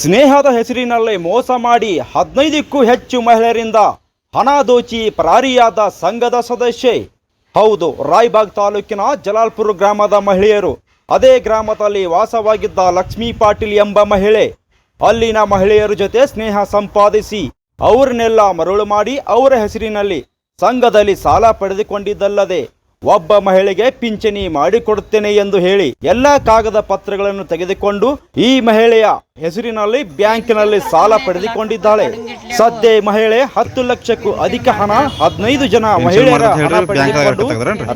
ಸ್ನೇಹದ ಹೆಸರಿನಲ್ಲಿ ಮೋಸ ಮಾಡಿ ಹದಿನೈದಕ್ಕೂ ಹೆಚ್ಚು ಮಹಿಳೆಯರಿಂದ ಹಣ ದೋಚಿ ಪರಾರಿಯಾದ ಸಂಘದ ಸದಸ್ಯೆ. ಹೌದು, ರಾಯ್ಬಾಗ್ ತಾಲೂಕಿನ ಜಲಾಲ್ಪುರ ಗ್ರಾಮದ ಮಹಿಳೆಯರು ಅದೇ ಗ್ರಾಮದಲ್ಲಿ ವಾಸವಾಗಿದ್ದ ಲಕ್ಷ್ಮೀ ಪಾಟೀಲ್ ಎಂಬ ಮಹಿಳೆ. ಅಲ್ಲಿನ ಮಹಿಳೆಯರ ಜೊತೆ ಸ್ನೇಹ ಸಂಪಾದಿಸಿ ಅವರನ್ನೆಲ್ಲ ಮರುಳು ಮಾಡಿ ಅವರ ಹೆಸರಿನಲ್ಲಿ ಸಂಘದಲ್ಲಿ ಸಾಲ ಪಡೆದುಕೊಂಡಿದ್ದಲ್ಲದೆ ಒಬ್ಬ ಮಹಿಳೆಗೆ ಪಿಂಚಣಿ ಮಾಡಿಕೊಡುತ್ತೇನೆ ಎಂದು ಹೇಳಿ ಎಲ್ಲ ಕಾಗದ ಪತ್ರಗಳನ್ನು ತೆಗೆದುಕೊಂಡು ಈ ಮಹಿಳೆಯ ಹೆಸರಿನಲ್ಲಿ ಬ್ಯಾಂಕಿನಲ್ಲಿ ಸಾಲ ಪಡೆದುಕೊಂಡಿದ್ದಾಳೆ. ಸದ್ಯ ಈ ಮಹಿಳೆ ಹತ್ತು ಲಕ್ಷಕ್ಕೂ ಅಧಿಕ ಹಣ ಹದಿನೈದು ಜನ ಮಹಿಳೆಯರ ಹಣ ಪಡೆದುಕೊಂಡು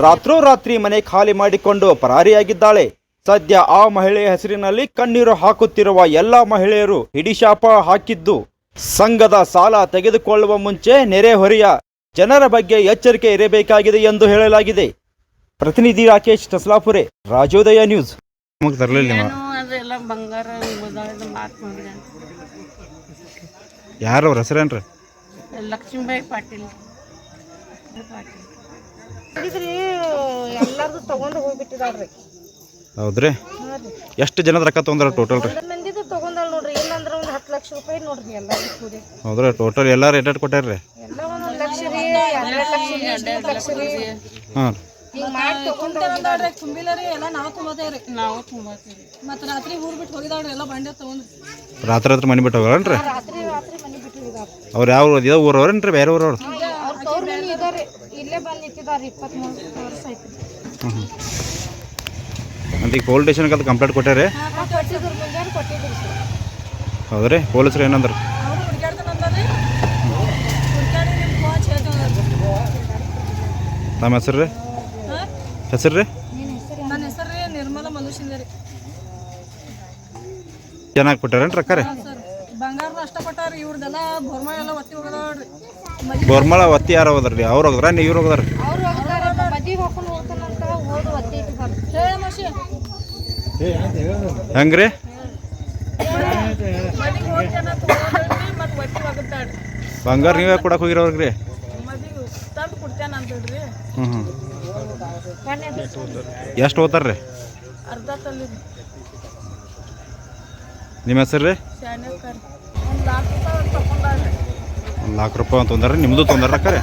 ರಾತ್ರೋರಾತ್ರಿ ಮನೆ ಖಾಲಿ ಮಾಡಿಕೊಂಡು ಪರಾರಿಯಾಗಿದ್ದಾಳೆ. ಸದ್ಯ ಆ ಮಹಿಳೆಯ ಹೆಸರಿನಲ್ಲಿ ಕಣ್ಣೀರು ಹಾಕುತ್ತಿರುವ ಎಲ್ಲಾ ಮಹಿಳೆಯರು ಹಿಡಿಶಾಪ ಹಾಕಿದ್ದು ಸಂಘದ ಸಾಲ ತೆಗೆದುಕೊಳ್ಳುವ ಮುಂಚೆ ನೆರೆಹೊರೆಯ ಜನರ ಬಗ್ಗೆ ಎಚ್ಚರಿಕೆ ಇರಬೇಕಾಗಿದೆ ಎಂದು ಹೇಳಲಾಗಿದೆ. ಪ್ರತಿನಿಧಿ ರಾಕೇಶ್ ಟಸ್ಲಾಪುರೆ ರಾಜೋದಯ ನ್ಯೂಸ್. ನಮಗೆ ತರಲಿಲ್ಲ ಏನೋ ಅದೆಲ್ಲ ಬಂಗಾರ ಉಳ್ದಾಳಿದ ಮಾತು ಮಾಡಿದೆ ಯಾರು ಅವ್ರ ಹೆಸರೇನ್ರಿ? ಲಕ್ಷ್ಮೀಬಾಯಿ ಪಾಟೀಲ್. ಪಾಟೀಲ್ ಇದ್ರಿ ಎಲ್ಲಾರ್ದು ತಗೊಂಡು ಹೋಗ್ಬಿಟ್ಟಿದಾಳ್ರಿ ಹೌದ್ರಿ? ಎಷ್ಟು ಜನದ ರೊಕ್ಕ ತೊಗೊಂಡ್ರ ಟೋಟಲ್ ರೀ? ಮಂದಿದು ತಗೊಂಡಾಳ ನೋಡ್ರಿ ಏನಂದ್ರ ಒಂದ್ ಹತ್ತು ಲಕ್ಷ ರೂಪಾಯಿ ನೋಡ್ರಿ ಎಲ್ಲ ಕೂಡಿ. ಹೌದ್ರಿ ಟೋಟಲ್ ಎಲ್ಲ ರೇಟ್ ಕೊಟ್ಟಾರ್ರಿ? ಎಲ್ಲ ಒಂದೊಂದ್ ಲಕ್ಷ ರೀ ಎರಡ್ ಲಕ್ಷ ರೀ ಮೂರ್ ಲಕ್ಷ ರೀ. ಹಾಂ. ಹಿಂಗ್ ಮಾಡಿ ತಗೊಂಡ್ ನೋಡ್ರಿ ತುಂಬಿಲ್ಲರಿ ಎಲ್ಲ ನಾವು ತುಂಬೋತೇವ್ರಿ. ನಾವು ತುಂಬತ್ತೀವಿ ಮತ್ತೆ ರಾತ್ರಿ ಊರ್ ಬಿಟ್ಟು ಎಲ್ಲ ಬಂಡೆ ತಗೊಂಡ್ರಿ. ರಾತ್ರಿ ರಾತ್ರಿ ಮನೆ ಬಿಟ್ಟು ಹೋಗ್ಯಾರನ್ರಿ? ರಾತ್ರಿ ರಾತ್ರಿ ಮನೆ ಬಿಟ್ಟು ಹೋಗಿದಾರ ಅವ್ರು ಯಾವ ಇದೇ ಊರವ್ರೇನ್ರಿ? ಬೇರೆ ಊರವ್ರು? ಅವ್ರ ಮನೆ ಇದಾರೆ. ಇಲ್ಲೇ ಬಂದ್ ವರ್ಷ ಅಂತ ಈಗ ಪೊಲೀಸ್ ಸ್ಟೇಷನ್ಗೆ ಅದು ಕಂಪ್ಲೇಂಟ್ ಕೊಟ್ಟಾರೆ? ಕೊಟ್ಟಿದ್ರು ಮುಂಜಾನೆ ಕೊಟ್ಟಿದ್ರು ಸರ್. ಹೌದ್ರಿ? ಪೊಲೀಸರು ಏನಂದ್ರು? ತಮ್ಮ ಹೆಸರು ರೀ ಹೆಸರು ರೀ ನನ್ನ ಹೆಸರು ರೀ ನಿರ್ಮಲ ಚೆನ್ನಾಗಿ ಕೊಟ್ಟಾರೇನ್ರಿ ರೊಕ್ಕ ರೀ? ಸರ್ ಬಂಗಾರ ಅಷ್ಟ ಕೊಟ್ಟಾರಿ ಇವ್ರದೆಲ್ಲ ಎಲ್ಲ ಒತ್ತಿ ಹೋಗದಾಳ್ರಿ ಮದ್ವಿ ಬೋರ್ಮಳ ಒತ್ತಿ ಯಾರು ಹೋದ್ರಿ ಅವ್ರು ಹೋದ್ರ ನೀವು ಇವ್ರು ಹೋಗದಾರ? ಅವ್ರು ಹೋಗ್ತಾರೆ ಮದ್ವಿಗೆ ಹೋಗ್ಕೊಂಡು ಹೋಗ್ತಾನಂತ ಹೋದ್ ಒತ್ತಿ ಇಟ್ಟಿದಾರ ಹೇಳ ಮಶಿ ಹೆಂಗೆ ರೀ ಮದ್ವಿಗೆ ಹೋಗ್ತಾನ ಮತ್ತೆ ಒತ್ತಿ ಹೋಗುತ್ತಾಳ್ರಿ ಬಂಗಾರ ನೀವೇ ಕೊಡಕ್ಕೆ ಹೋಗಿರೋರ್ಗ್ರಿ. ಹ್ಮ್ ತಂದು ಕೊಡ್ತೇನೆ ಅಂತೇಳ್ರಿ ಹ್ಞೂ ಹ್ಞೂ ಬನ್ನಿ ಅದು ಎಷ್ಟು ಹೋಗ್ತಾರ್ರಿ ರೀ? ನಿಮ್ಮ ಹೆಸರು ರೀ? ಒಂದು ಲಾಕ್ ರೂಪಾಯಿ ತೊಂದಾರ ನಿಮ್ಮದು ತೊಂದರೆ ಅಕ್ಕ ರೀ?